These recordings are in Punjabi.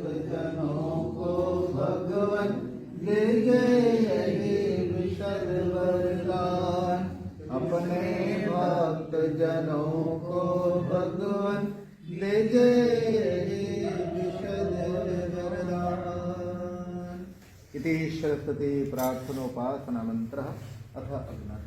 जनों को भगवन ले गए विशद वरदान अपने भक्त जनों को भगवन ले गए विशद वरदान इति सरस्वती प्रार्थनोपासना मंत्रः अथ अग्नः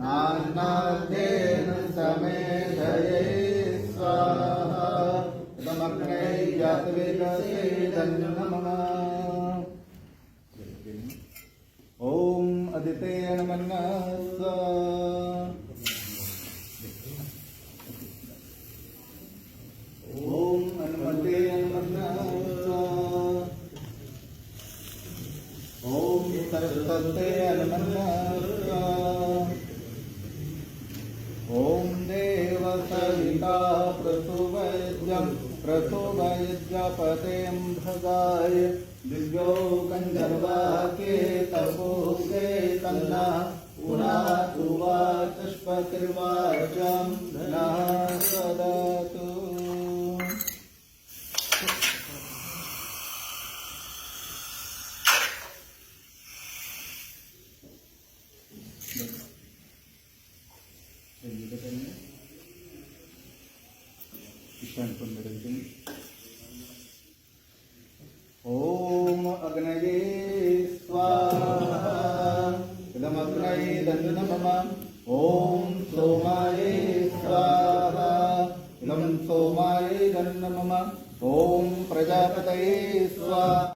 नानादेन समेधये स्वाहा तमग्ने यद्विलसे तन्नमः ॐ अदितेन मनस ॐ अनुमतेन मनस ॐ सरस्वते अनुमनस ॐ देवसविता प्रसुवैद्यं प्रसुवैद्यपतें भगाय दिव्यो गन्धर्वाके तपोके तन्ना ईशान पुंडरीकं ॐ अग्नये स्वाहा इदमग्नये दन्नमम ॐ सोमाय स्वाहा इदं सोमाय दन्नमम ॐ प्रजापतये स्वाहा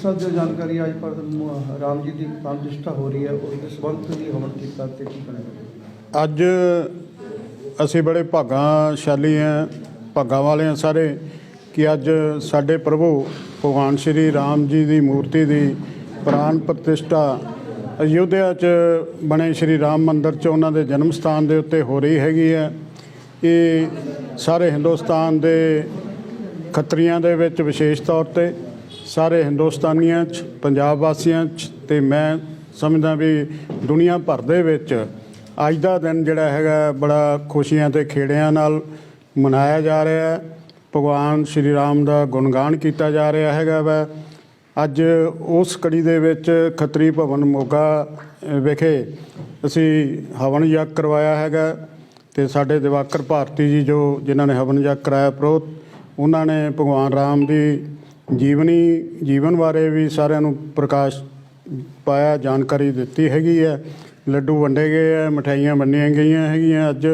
ਤੀਸਰਾ ਜੋ ਜਾਣਕਾਰੀ ਅੱਜ ਪਰ ਰਾਮ ਜੀ ਦੀ ਪ੍ਰਤਿਸ਼ਠਾ ਹੋ ਰਹੀ ਹੈ, ਉਸ ਦੇ ਸੰਬੰਧ ਵੀ ਹਵਨ ਕੀਤਾ ਤੇ ਕੀ ਕਰਨਾ ਅੱਜ ਅਸੀਂ ਬੜੇ ਭਾਗਾਸ਼ਾਲੀ ਹਾਂ, ਭਾਗਾਂ ਵਾਲੇ ਹਾਂ ਸਾਰੇ, ਕਿ ਅੱਜ ਸਾਡੇ ਪ੍ਰਭੂ ਭਗਵਾਨ ਸ਼੍ਰੀ ਰਾਮ ਜੀ ਦੀ ਮੂਰਤੀ ਦੀ ਪ੍ਰਾਨ ਪ੍ਰਤਿਸ਼ਠਾ ਅਯੁੱਧਿਆ 'ਚ ਬਣੇ ਸ਼੍ਰੀ ਰਾਮ ਮੰਦਿਰ 'ਚ ਉਹਨਾਂ ਦੇ ਜਨਮ ਸਥਾਨ ਦੇ ਉੱਤੇ ਹੋ ਰਹੀ ਹੈਗੀ ਹੈ। ਇਹ ਸਾਰੇ ਹਿੰਦੁਸਤਾਨ ਦੇ ਖੱਤਰੀਆਂ ਦੇ ਵਿੱਚ ਵਿਸ਼ੇਸ਼ ਤੌਰ ਤੇ ਸਾਰੇ ਹਿੰਦੁਸਤਾਨੀਆਂ 'ਚ, ਪੰਜਾਬ ਵਾਸੀਆਂ 'ਚ ਤੇ ਮੈਂ ਸਮਝਦਾ ਵੀ ਦੁਨੀਆ ਭਰ ਦੇ ਵਿੱਚ ਅੱਜ ਦਾ ਦਿਨ ਜਿਹੜਾ ਹੈਗਾ ਬੜਾ ਖੁਸ਼ੀਆਂ ਤੇ ਖੇੜਿਆਂ ਨਾਲ ਮਨਾਇਆ ਜਾ ਰਿਹਾ ਹੈ। ਭਗਵਾਨ ਸ਼੍ਰੀ ਰਾਮ ਦਾ ਗੁਣਗਾਨ ਕੀਤਾ ਜਾ ਰਿਹਾ ਹੈਗਾ ਵਾ। ਅੱਜ ਉਸ ਕੜੀ ਦੇ ਵਿੱਚ ਖੱਤਰੀ ਭਵਨ ਮੋਗਾ ਵਿਖੇ ਅਸੀਂ ਹਵਨ ਯੱਗ ਕਰਵਾਇਆ ਹੈਗਾ ਤੇ ਸਾਡੇ ਦਿਵਾਕਰ ਭਾਰਤੀ ਜੀ ਜੋ ਜਿਨ੍ਹਾਂ ਨੇ ਹਵਨ ਯੱਗ ਕਰਾਇਆ ਪ੍ਰੋਤ ਉਹਨਾਂ ਨੇ ਭਗਵਾਨ ਰਾਮ ਦੀ ਜੀਵਨੀ ਜੀਵਨ ਬਾਰੇ ਵੀ ਸਾਰਿਆਂ ਨੂੰ ਪ੍ਰਕਾਸ਼ ਪਾਇਆ, ਜਾਣਕਾਰੀ ਦਿੱਤੀ ਹੈਗੀ ਹੈ। ਲੱਡੂ ਵੰਡੇ ਗਏ ਹੈ ਮਠਾਈਆਂ ਵੰਡੀਆਂ ਗਈਆਂ ਹੈਗੀਆਂ ਅੱਜ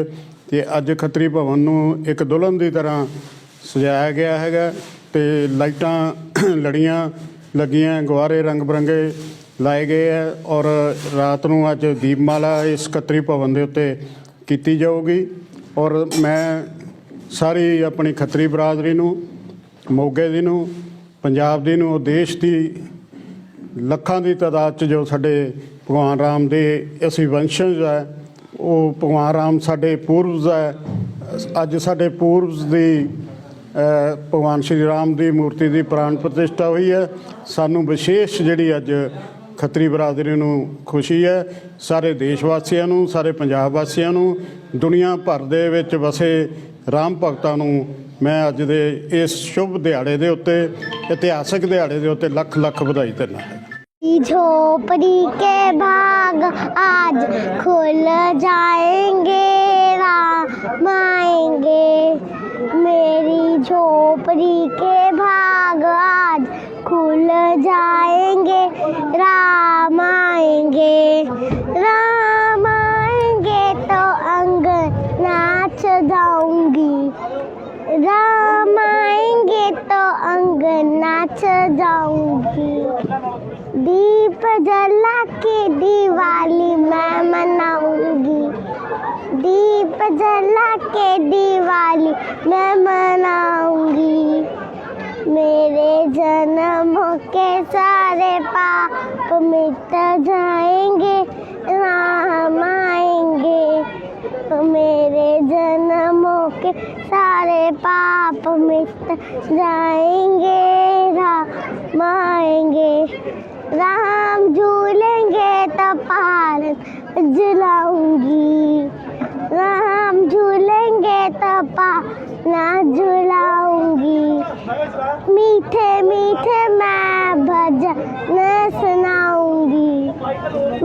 ਤੇ ਅੱਜ ਖੱਤਰੀ ਭਵਨ ਨੂੰ ਇੱਕ ਦੁਲਹਨ ਦੀ ਤਰ੍ਹਾਂ ਸਜਾਇਆ ਗਿਆ ਹੈਗਾ ਤੇ ਲਾਈਟਾਂ ਲੜੀਆਂ ਲੱਗੀਆਂ, ਗੁਬਾਰੇ ਰੰਗ ਬਰੰਗੇ ਲਾਏ ਗਏ ਹੈ ਔਰ ਰਾਤ ਨੂੰ ਅੱਜ ਦੀਪਮਾਲਾ ਇਸ ਖੱਤਰੀ ਭਵਨ ਦੇ ਉੱਤੇ ਕੀਤੀ ਜਾਊਗੀ ਔਰ ਮੈਂ ਸਾਰੀ ਆਪਣੀ ਖੱਤਰੀ ਬਰਾਦਰੀ ਨੂੰ, ਮੋਗੇ ਦੀ ਨੂੰ ਪੰਜਾਬ ਦੀ ਨੂੰ ਦੇਸ਼ ਦੀ ਲੱਖਾਂ ਦੀ ਤਾਦਾਦ 'ਚ ਜੋ ਸਾਡੇ ਭਗਵਾਨ ਰਾਮ ਦੇ ਅਸੀਂ ਵੰਸ਼ਜ ਹੈ, ਉਹ ਭਗਵਾਨ ਰਾਮ ਸਾਡੇ ਪੂਰਵਜ ਹੈ। ਅੱਜ ਸਾਡੇ ਪੂਰਵਜ ਦੀ ਭਗਵਾਨ ਸ਼੍ਰੀ ਰਾਮ ਦੀ ਮੂਰਤੀ ਦੀ ਪ੍ਰਾਣ ਪ੍ਰਤਿਸ਼ਠਾ ਹੋਈ ਹੈ। ਸਾਨੂੰ ਵਿਸ਼ੇਸ਼ ਜਿਹੜੀ ਅੱਜ ਖੱਤਰੀ ਬਰਾਦਰੀ ਨੂੰ ਖੁਸ਼ੀ ਹੈ, ਸਾਰੇ ਦੇਸ਼ ਵਾਸੀਆਂ ਨੂੰ, ਸਾਰੇ ਪੰਜਾਬ ਵਾਸੀਆਂ ਨੂੰ, ਦੁਨੀਆ ਭਰ ਦੇ ਵਿੱਚ ਵਸੇ ਰਾਮ ਭਗਤਾਂ ਨੂੰ ਮੈਂ ਅੱਜ ਦੇ ਇਸ ਸ਼ੁਭ ਦਿਹਾੜੇ ਦੇ ਉੱਤੇ ਇਤਿਹਾਸਕ ਦਿਹਾੜੇ ਦੇ ਉੱਤੇ ਲੱਖ ਲੱਖ ਵਧਾਈ ਦਿੰਦਾ ਹਾਂ झोपड़ी के भाग आज खुल जाएंगे राम आएंगे मेरी झोपड़ी के भाग आज खुल जाएंगे राम आएंगे राम आएँगे तो अंग नाच जाऊँगी। दीप जला के दिवाली मैं मनाऊँगी। दीप जला के दिवाली मैं मनाऊँगी। मेरे जन्म के सारे पाप मिट जाएँगे राम आएँगे मेरे जन्मों के सारे पाप मिट जाएँगे, राम आएँगे। राम झूलेंगे तो पार झुलाऊँगी राम झूलेंगे तो पाना झुलाऊँगी मीठे मीठे मैं भजन सुनाऊँगी।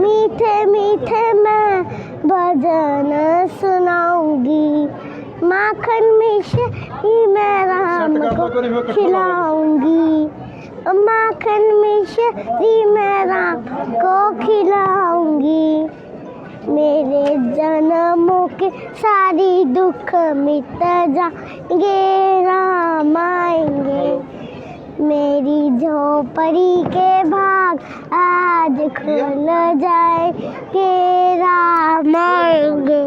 मीठे मीठे मैं भजन सुनाऊँगी। माखन मिश्री मैं राम को खिलाऊँगी। माखन मिश्री मैं राम को खिलाऊँगी। मेरे जन्मों के सारी दुख मिट जाएँगे राम आएँगे। मेरी झोपड़ी के भाग आज खुल जाएँगे राम आएँगे।